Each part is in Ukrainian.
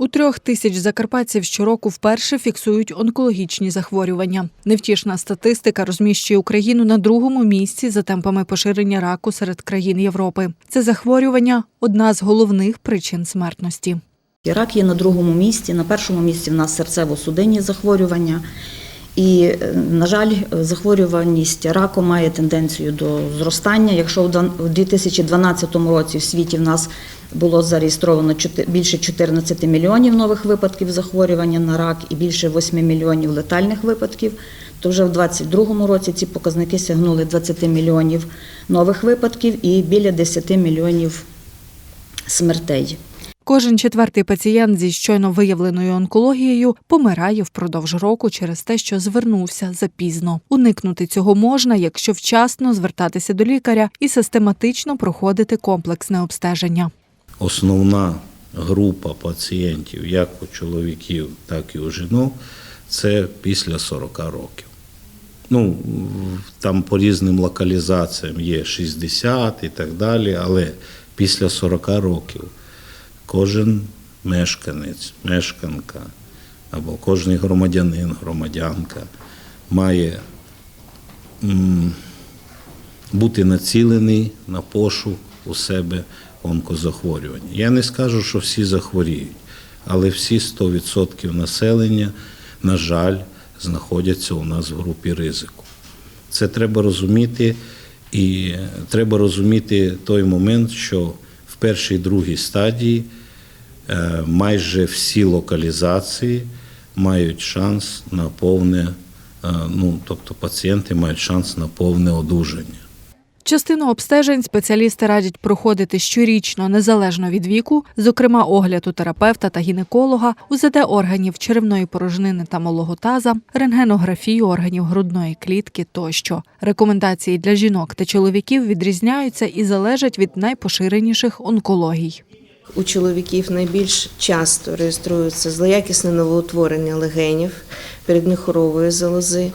У трьох тисяч закарпатців щороку вперше фіксують онкологічні захворювання. Невтішна статистика розміщує Україну на другому місці за темпами поширення раку серед країн Європи. Це захворювання одна з головних причин смертності. Рак є на другому місці. На першому місці в нас серцево-судинні захворювання. І, на жаль, захворюваність раку має тенденцію до зростання. Якщо в 2012 році в світі в нас було зареєстровано більше 14 мільйонів нових випадків захворювання на рак і більше 8 мільйонів летальних випадків, то вже в 2022 році ці показники сягнули 20 мільйонів нових випадків і біля 10 мільйонів смертей. Кожен четвертий пацієнт зі щойно виявленою онкологією помирає впродовж року через те, що звернувся запізно. Уникнути цього можна, якщо вчасно звертатися до лікаря і систематично проходити комплексне обстеження. Основна група пацієнтів, як у чоловіків, так і у жінок, це після 40 років. Ну, там по різним локалізаціям є 60 і так далі, але після 40 років кожен мешканець, мешканка або кожен громадянин, громадянка має бути націлений на пошук у себе онкозахворювання. Я не скажу, що всі захворіють, але всі 100% населення, на жаль, знаходяться у нас в групі ризику. Це треба розуміти, і треба розуміти той момент, що першій другій стадії е, майже всі локалізації мають шанс на повне, е, ну тобто пацієнти мають шанс на повне одужання. Частину обстежень спеціалісти радять проходити щорічно, незалежно від віку, зокрема огляд у терапевта та гінеколога, УЗД органів черевної порожнини та малого таза, рентгенографію органів грудної клітки тощо. Рекомендації для жінок та чоловіків відрізняються і залежать від найпоширеніших онкологій. У чоловіків найбільш часто реєструється злоякісне новоутворення легенів, передміхорової залози,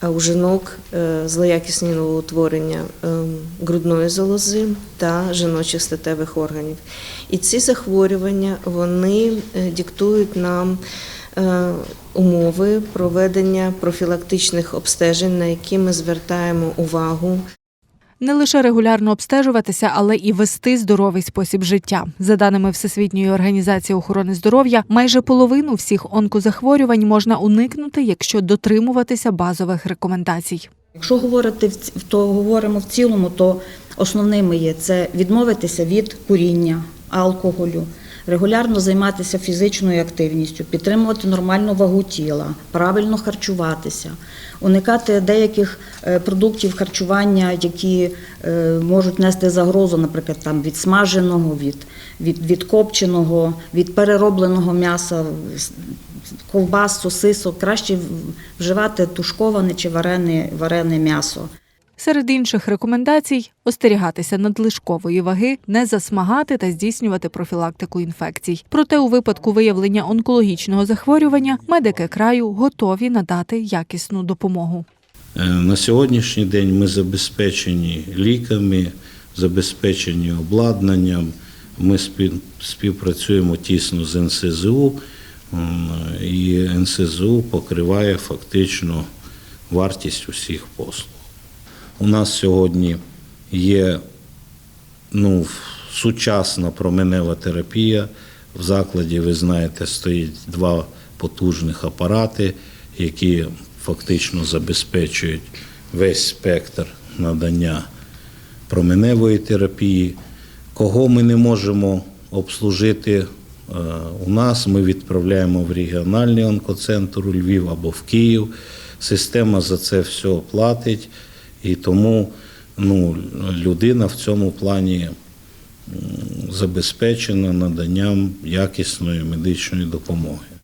а у жінок е, злоякісні новоутворення е, грудної залози та жіночих статевих органів. І ці захворювання вони е, диктують нам умови проведення профілактичних обстежень, на які ми звертаємо увагу Не лише регулярно обстежуватися, але і вести здоровий спосіб життя. За даними Всесвітньої організації охорони здоров'я, майже половину всіх онкозахворювань можна уникнути, якщо дотримуватися базових рекомендацій. Якщо говорити в то говоримо в цілому, то основними є це відмовитися від куріння, алкоголю, регулярно займатися фізичною активністю, підтримувати нормальну вагу тіла, правильно харчуватися, уникати деяких е, продуктів харчування, які е, можуть нести загрозу, наприклад, там від смаженого, від, від, від копченого, від переробленого м'яса, ковбас, сосисок. Краще вживати тушковане чи варене, варене м'ясо. Серед інших рекомендацій остерігатися надлишкової ваги, не засмагати та здійснювати профілактику інфекцій. Проте у випадку виявлення онкологічного захворювання медики краю готові надати якісну допомогу. Е, На сьогоднішній день ми забезпечені ліками, забезпечені обладнанням. Ми співпрацюємо тісно з НСЗУ, і НСЗУ покриває фактично вартість усіх послуг. У нас сьогодні є ну, сучасна променева терапія. В закладі, ви знаєте, стоїть два потужних апарати, які фактично забезпечують весь спектр надання променевої терапії. Кого ми не можемо обслужити е, у нас, ми відправляємо в регіональний онкоцентр у Львів або в Київ. Система за це все платить, і тому ну, людина в цьому плані забезпечена наданням якісної медичної допомоги.